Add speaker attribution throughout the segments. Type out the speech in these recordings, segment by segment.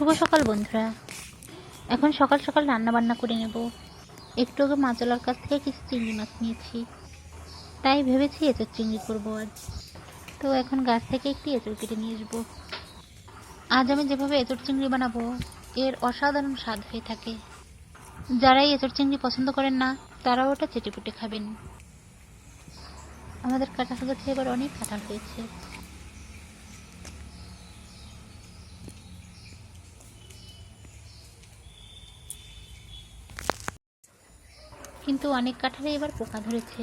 Speaker 1: শুভ সকাল, বন্ধুরা। এখন সকাল সকাল রান্না বান্না করে নেব। একটু আগে মাছলার কাছ থেকে কিছু চিংড়ি মাছ নিয়েছি। তাই ভেবেছি এঁচড় চিংড়ি করব আজ। তো এখন গাছ থেকে একটি এঁচড় কেটে নিয়ে আসব। আজ আমি যেভাবে এঁচড় চিংড়ি বানাবো, এর অসাধারণ স্বাদ হয়ে থাকে। যারা এই চিংড়ি পছন্দ করেন না, তারাও ওটা চেটেপুটে খাবেন। আমাদের কাঁঠাল গাছে এবার অনেক কাঁঠাল হয়েছে। কিন্তু অনেক কাঁঠালে এবার পোকা ধরেছে।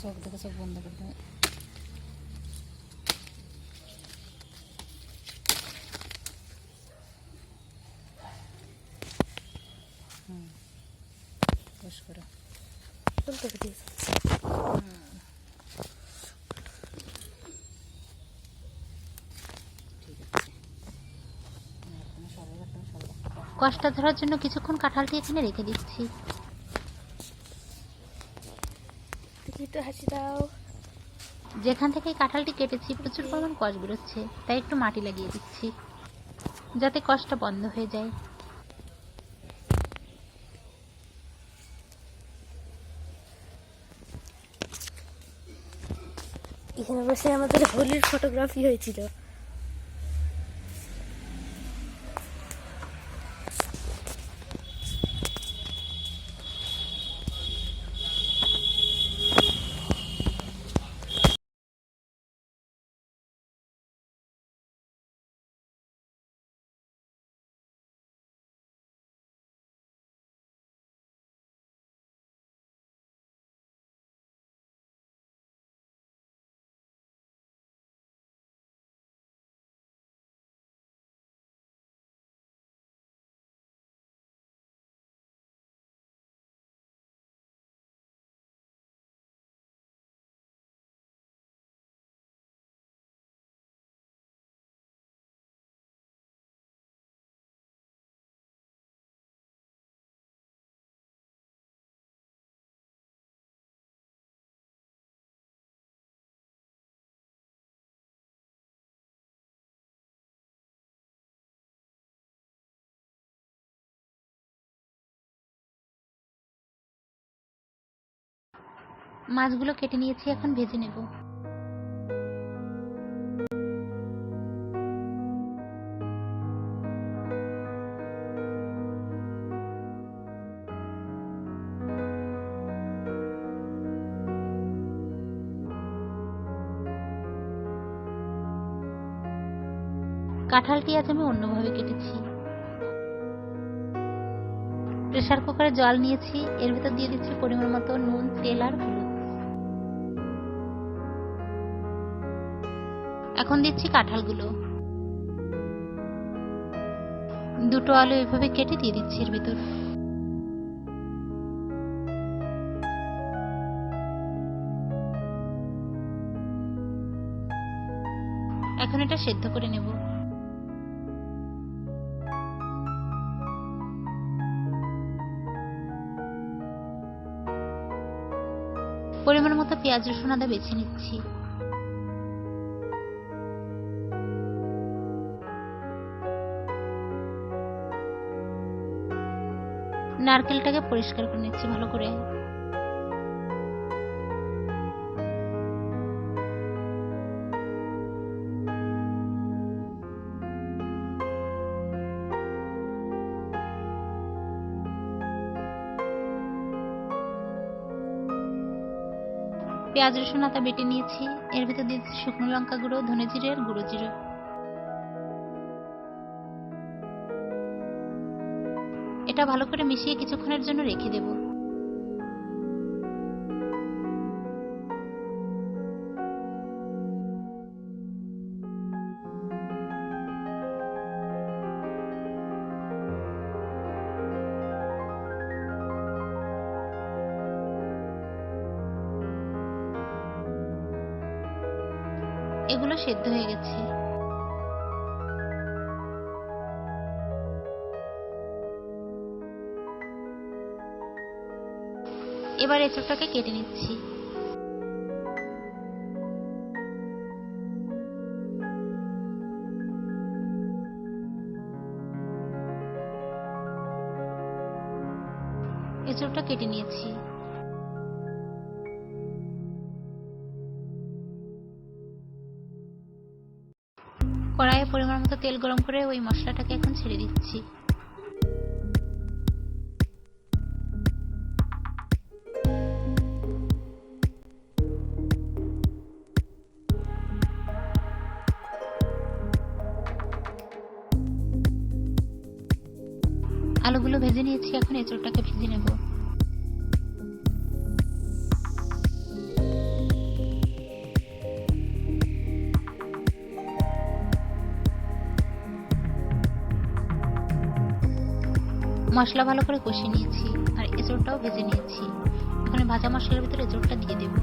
Speaker 2: চোখ দেখে চোখ বন্ধ করে দেবে
Speaker 3: দিয়েছি
Speaker 2: এখানে সবাই
Speaker 1: কষ্টা ধরার জন্য কিছুক্ষণ কাঁঠালটি এখানে রেখে দিচ্ছি।
Speaker 3: হাসি দাও।
Speaker 1: যেখান থেকে কাঁঠালটি কেটেছি প্রচুর পরিমাণ কষ বেরোচ্ছে তাই একটু মাটি লাগিয়ে দিচ্ছি যাতে কষটা বন্ধ হয়ে যায়।
Speaker 3: এখানে বসে আমাদের হোলির ফটোগ্রাফি হয়েছিল।
Speaker 1: মাছগুলো কেটে নিয়েছি, এখন ভেজে নেব। কাঁঠালটি আজ আমি অন্যভাবে কেটেছি। প্রেসার কুকারে জল নিয়েছি, এর ভিতর দিয়ে দিচ্ছি পরিমাণ মতো নুন, তেল আর হলুদ। এখন দিচ্ছি কাঁঠালগুলো। দুটো আলু এভাবে কেটে দিয়ে দিচ্ছি এর ভিতর। এখন এটা সেদ্ধ করে নেব। পরিমাণ মতো পেঁয়াজ রসুন আদা বেছে নিচ্ছি। নারকেলটাকে পরিষ্কার করে নিচ্ছি, ভালো করে। পেঁয়াজ, রসুন আতা বেটে নিয়েছি। এর ভিতর দিয়েছি শুকনো লঙ্কা গুঁড়ো, ধনে জিরে, আর গুঁড়ো জিরে। এটা ভালো করে মিশিয়ে কিছুক্ষণের জন্য রেখে দেব। এগুলো সেদ্ধ হয়ে গেছে। এবার এঁচড়টাকে কেটে নিচ্ছি। এঁচড়টা কেটে নিয়েছি। কড়াইয়ে পরিমাণ মতো তেল গরম করে ওই মশলাটাকে এখন ছেড়ে দিচ্ছি। আলুগুলো ভেজে নিয়েছি, এখন এঁচড়টাকে ভেজে নেব। মশলা ভালো করে কষিয়ে নিয়েছি, আর এঁচড়টাও ভেজে নিয়েছি। এখন ভাজা মশলার ভিতরে এঁচড়টা দিয়ে দেব।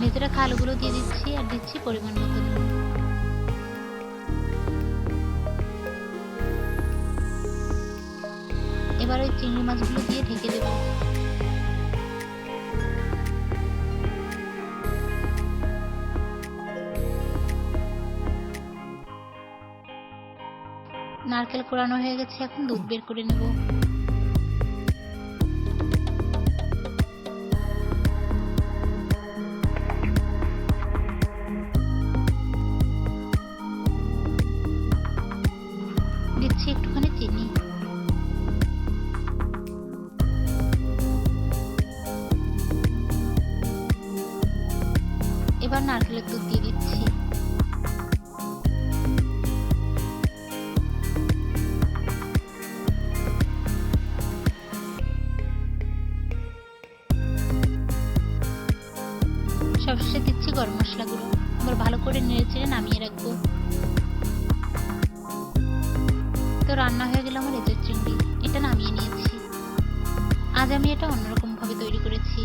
Speaker 1: ভেজে খালগুলো দিয়ে দিচ্ছি আর দিচ্ছি পরিমাণ মতো নুন। এবার ওই চিংড়ি মাছগুলো দিয়ে ঢেকে দেব। নারকেল কোরানো হয়ে গেছে, এখন দুধ বের করে নেব। এবার নারকেলের দুধ দিয়ে দিচ্ছি। সবশেষে দিচ্ছি গরম মশলা গুঁড়ো। এবার ভালো করে নেড়ে চেড়ে নামিয়ে রাখব। তো রান্না হয়ে গেল আমার এঁচড় চিংড়ি। এটা নামিয়ে নিয়েছি। আজ আমি এটা অন্যরকম ভাবে তৈরি করেছি।